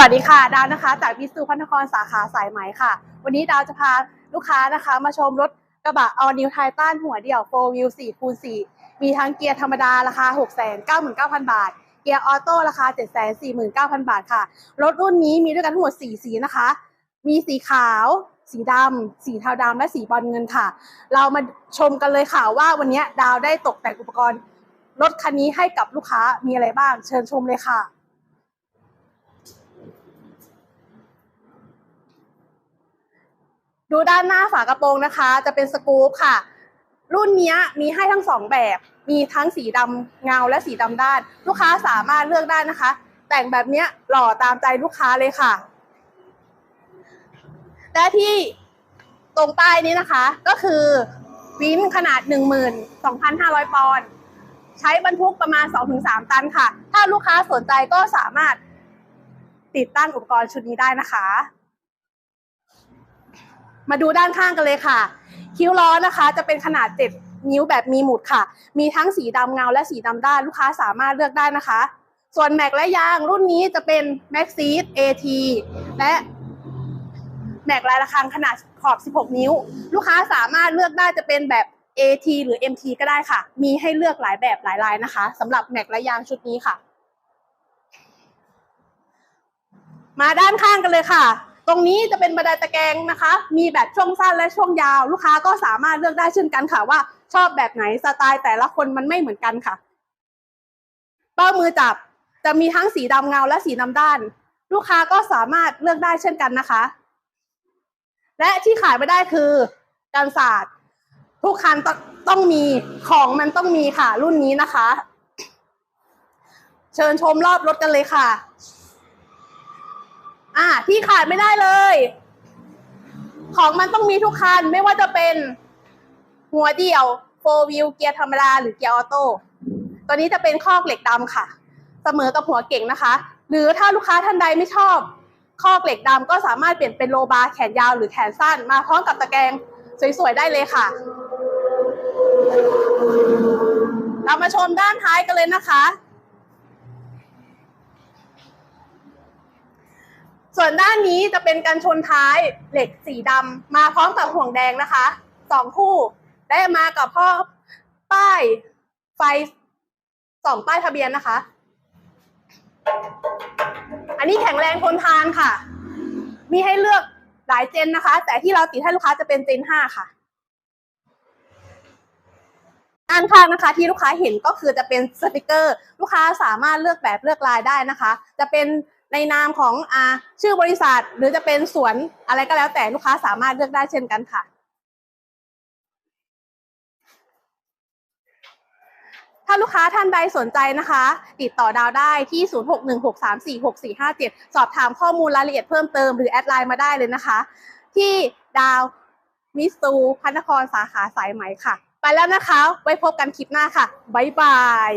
สวัสดีค่ะ ดาวนะคะ จากพิสูพันธครสาขาสายไหมค่ะ วันนี้ดาวจะพาลูกค้านะคะ มาชมรถกระบะ All New Titan หัวเดี่ยว4 Wheel 4คูณ4มีทั้งเกียร์ธรรมดาราคา 699,000 บาท เกียร์ออโต้ราคา 749,000 บาทค่ะ รถรุ่นนี้มีด้วยกันทั้งหมด 4 สีนะคะ มีสีขาว สีดำสีเทาดำและสีบอลเงินค่ะ เรามาชมกันเลยค่ะว่าวันนี้ดาวได้ตกแต่งอุปกรณ์รถคันนี้ให้กับลูกค้ามีอะไรบ้าง เชิญชมเลยค่ะ ดูด้านหน้าฝากระโปรงนะคะ จะเป็นสกู๊ปค่ะ รุ่นเนี้ยมีให้ทั้งสองแบบ มีทั้งสีดำเงาและสีดำด้าน ลูกค้าสามารถเลือกได้นะคะ แต่งแบบเนี้ยหล่อตามใจลูกค้าเลยค่ะ และที่ตรงใต้นี้นะคะ ก็คือวินขนาด 12,500 ปอนด์ใช้บรรทุกประมาณ 2-3 ตันค่ะ ถ้าลูกค้าสนใจก็สามารถติดตั้งอุปกรณ์ชุดนี้ได้นะคะ มาดูด้านข้างกันเลยค่ะ คิ้วล้อนะคะ จะเป็นขนาด 7 นิ้วแบบมีหมุดค่ะ มีทั้งสีดำเงาและสีดำด้านลูกค้าสามารถเลือกได้นะคะ ส่วนแม็กและยางรุ่นนี้จะเป็น Max s e e d AT และแม็กลายระคังขนาดขอบ 16 นิ้ว ลูกค้าสามารถเลือกได้จะเป็นแบบ AT หรือ MT ก็ได้ค่ะ มีให้เลือกหลายแบบหลายลายนะคะสำหรับแม็กและยางชุดนี้ค่ะ มาด้านข้างกันเลยค่ะ ตรงนี้จะเป็นบันไดตะแกรงนะคะ มีแบบช่วงสั้นและช่วงยาว ลูกค้าก็สามารถเลือกได้เช่นกันค่ะว่าชอบแบบไหนสไตล์แต่ละคนมันไม่เหมือนกันค่ะ เป้ามือจับจะมีทั้งสีดำเงาและสีดำด้าน ลูกค้าก็สามารถเลือกได้เช่นกันนะคะ และที่ขายไม่ได้คือกันศาสตร์ทุกคันต้องต้องมีของมันต้องมีค่ะ รุ่นนี้นะคะ เชิญชมรอบรถกันเลยค่ะ อ่า ที่ขาดไม่ได้เลย ของมันต้องมีทุกคัน ไม่ว่าจะเป็นหัวเดี่ยวโฟวิวเกียร์ธรรมดาหรือเกียร์ออโต้ตัวนี้จะเป็นคอกเหล็กดำค่ะ เสมอกับหัวเก่งนะคะ หรือถ้าลูกค้าท่านใดไม่ชอบ คอกเหล็กดำก็สามารถเปลี่ยนเป็นโลบาร์แขนยาวหรือแขนสั้น มาพร้อมกับตะแกรงสวยๆได้เลยค่ะ เรามาชมด้านท้ายกันเลยนะคะ ส่วนด้านนี้จะเป็นกันชนท้ายเหล็กสีดำมาพร้อมกับห่วงแดงนะคะสองคู่ ได้มากับพ่อป้ายไฟสองป้ายทะเบียนนะคะ อันนี้แข็งแรงทนทานค่ะ มีให้เลือกหลายเจนนะคะ แต่ที่เราติดให้ลูกค้าจะเป็นเจนห้าค่ะด้านข้างนะคะ ที่ลูกค้าเห็นก็คือจะเป็นสติกเกอร์ ลูกค้าสามารถเลือกแบบเลือกลายได้นะคะ จะเป็น ในนามของอาชื่อบริษัท หรือจะเป็นสวนอะไรก็แล้วแต่ลูกค้าสามารถเลือกได้เช่นกันค่ะ ถ้าลูกค้าท่านใดสนใจนะคะ ติดต่อดาวได้ที่ 0616346457 สอบถามข้อมูลรายละเอียดเพิ่มเติมหรือแอดไลน์มาได้เลยนะคะ ที่ดาวมิสตูพันครสาขาสายไหมค่ะ ไปแล้วนะคะ ไว้พบกันคลิปหน้าค่ะ บ๊ายบาย